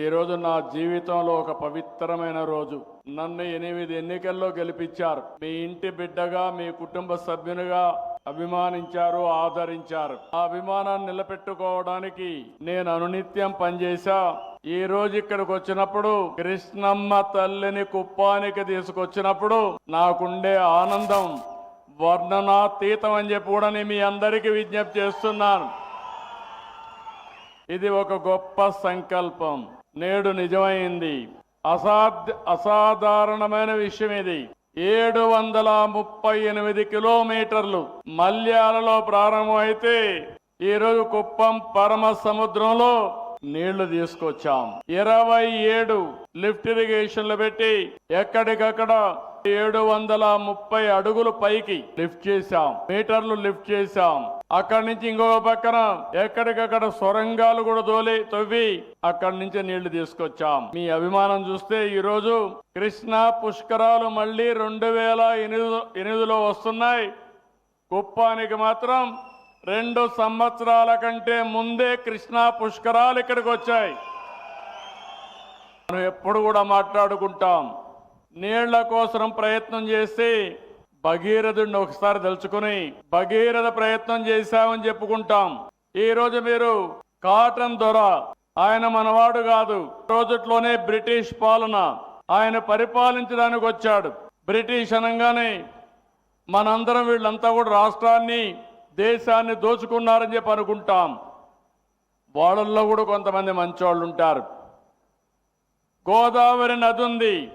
ఈరోజు నా జీవితంలో ఒక పవిత్రమైన రోజు. నన్ను ఎనిమిది ఎన్నికల్లో గెలిపించారు. మీ ఇంటి బిడ్డగా మీ కుటుంబ సభ్యునిగా అభిమానించారు ఆదరించారు. ఆ అభిమానాన్ని నిలబెట్టుకోవడానికి నేను అనునిత్యం పనిచేశా. ఈ రోజు ఇక్కడికి వచ్చినప్పుడు కృష్ణమ్మ తల్లిని కుప్పానికి తీసుకొచ్చినప్పుడు నాకుండే ఆనందం వర్ణనాతీతం అని చెప్పి కూడా నేను మీ అందరికీ విజ్ఞప్తి చేస్తున్నాను. ఇది ఒక గొప్ప సంకల్పం. నేడు నిజమైంది. అసాధ్య అసాధారణమైన విషయం ఇది ఏడు వందల ముప్పై ఎనిమిది కిలోమీటర్లు మల్యాలలో ప్రారంభమైతే ఈరోజు కుప్పం పరమ సముద్రంలో నీళ్ళు తీసుకొచ్చాం. ఇరవై ఏడు లిఫ్ట్ ఇరిగేషన్లు పెట్టి ఎక్కడికక్కడ ఏడు వందల ముప్పై అడుగులు పైకి లిఫ్ట్ చేశాం. మీటర్లు లిఫ్ట్ చేశాం. అక్కడి నుంచి ఇంకొక పక్కన ఎక్కడికక్కడ సొరంగాలు కూడా దోలి తవ్వి అక్కడి నుంచి నీళ్ళు తీసుకొచ్చాం. మీ అభిమానం చూస్తే ఈరోజు కృష్ణా పుష్కరాలు మళ్ళీ రెండు వేల ఎనిమిది ఎనిమిదిలో వస్తున్నాయి. కుప్పానికి మాత్రం రెండు సంవత్సరాల కంటే ముందే కృష్ణా పుష్కరాలు ఇక్కడికి వచ్చాయి. మనం ఎప్పుడు కూడా మాట్లాడుకుంటాం. నీళ్ళ కోసం ప్రయత్నం చేసి భగీరథుడిని ఒకసారి తలుచుకుని భగీరథ ప్రయత్నం చేశామని చెప్పుకుంటాం. ఈ రోజు మీరు కాటన్ దొర. ఆయన మనవాడు కాదు. రోజుట్లోనే బ్రిటిష్ పాలన. ఆయన పరిపాలించడానికి వచ్చాడు. బ్రిటిష్ అనగానే మనందరం వీళ్ళంతా కూడా రాష్ట్రాన్ని దేశాన్ని దోచుకున్నారని చెప్పి అనుకుంటాం. వాళ్ళల్లో కూడా కొంతమంది మంచోళ్ళు ఉంటారు గోదావరి నది ఉంది.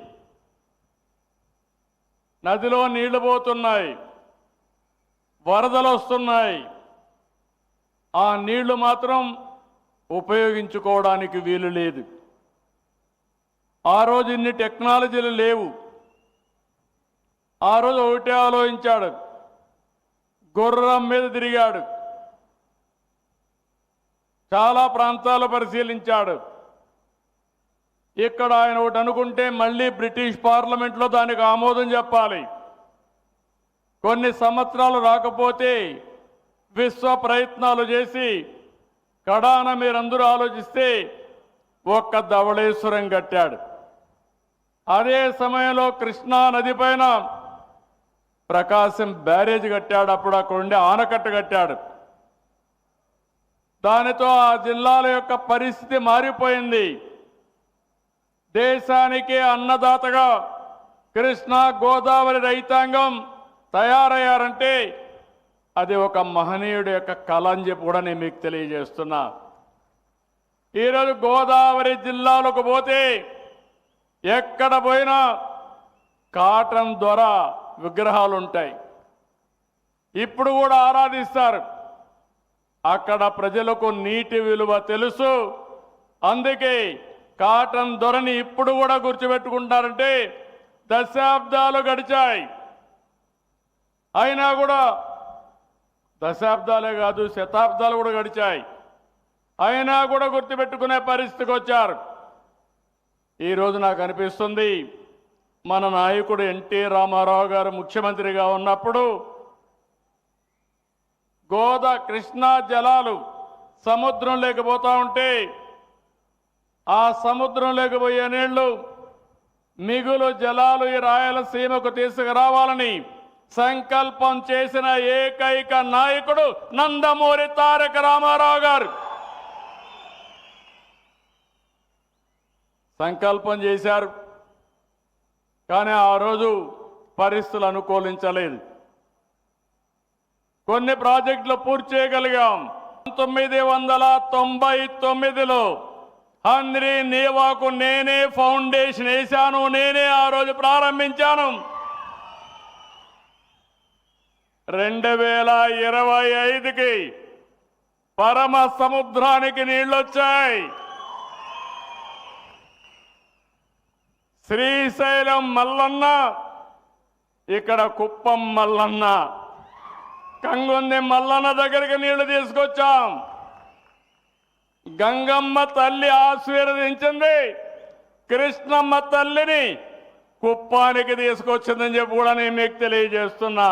నదిలో నీళ్ళు పోతున్నాయి. వరదలు వస్తున్నాయి ఆ నీళ్ళు మాత్రం ఉపయోగించుకోవడానికి వీలు లేదు. ఆ రోజు ఇన్ని టెక్నాలజీలు లేవు. ఆ రోజు ఒకటే ఆలోచించాడు. గుర్రం మీద తిరిగాడు. చాలా ప్రాంతాలు పరిశీలించాడు. ఇక్కడ ఆయన ఒకటి అనుకుంటే మళ్ళీ బ్రిటిష్ పార్లమెంట్లో దానికి ఆమోదం చెప్పాలి. కొన్ని సంవత్సరాలు రాకపోతే విశ్వ ప్రయత్నాలు చేసి కడాన మీరందరూ ఆలోచిస్తే ఒక్క ధవళేశ్వరం కట్టాడు. అదే సమయంలో కృష్ణా నది పైన ప్రకాశం బ్యారేజ్ కట్టాడు. అప్పుడు అక్కడ ఉండే ఆనకట్ట కట్టాడు. దానితో ఆ జిల్లాల యొక్క పరిస్థితి మారిపోయింది. దేశానికి అన్నదాతగా కృష్ణా గోదావరి రైతాంగం తయారయ్యారంటే అది ఒక మహనీయుడి యొక్క కళ అని చెప్పి కూడా నేను మీకు తెలియజేస్తున్నా. ఈరోజు గోదావరి జిల్లాలకు పోతే ఎక్కడ పోయినా కాటన్ దొర విగ్రహాలు ఉంటాయి. ఇప్పుడు కూడా ఆరాధిస్తారు. అక్కడ ప్రజలకు నీటి విలువ తెలుసు. అందుకే కాటన్ దొరని ఇప్పుడు కూడా గుర్తుపెట్టుకుంటారంటే దశాబ్దాలు గడిచాయి. అయినా కూడా దశాబ్దాలే కాదు శతాబ్దాలు కూడా గడిచాయి. అయినా కూడా గుర్తుపెట్టుకునే పరిస్థితికి వచ్చారు. ఈరోజు నాకు అనిపిస్తుంది మన నాయకుడు ఎన్టీ రామారావు గారు ముఖ్యమంత్రిగా ఉన్నప్పుడు గోదా కృష్ణా జలాలు సముద్రం లేకపోతా ఉంటే ఆ సముద్రం లేకపోయే నీళ్ళు మిగులు జలాలు ఈ రాయలసీమకు తీసుకురావాలని సంకల్పం చేసిన ఏకైక నాయకుడు నందమూరి తారక రామారావు గారు. సంకల్పం చేశారు. కానీ ఆ రోజు పరిస్థితులు అనుకూలించలేదు. కొన్ని ప్రాజెక్టులు పూర్తి చేయగలిగాం. పంతొమ్మిది వందల తొంభై తొమ్మిదిలో హంద్రి నీవాకు నేనే ఫౌండేషన్ వేశాను నేనే ఆ రోజు ప్రారంభించాను. రెండు వేల ఇరవై ఐదుకి పరమ సముద్రానికి నీళ్ళొచ్చాయి. శ్రీశైలం మల్లన్న ఇక్కడ కుప్పం మల్లన్న కంగుంది మల్లన్న దగ్గరికి నీళ్ళు తీసుకొచ్చాం. గంగమ్మ తల్లి ఆశీర్వదించింది. కృష్ణమ్మ తల్లిని కుప్పానికి తీసుకొచ్చిందని చెప్పి కూడా నేను మీకు తెలియజేస్తున్నా.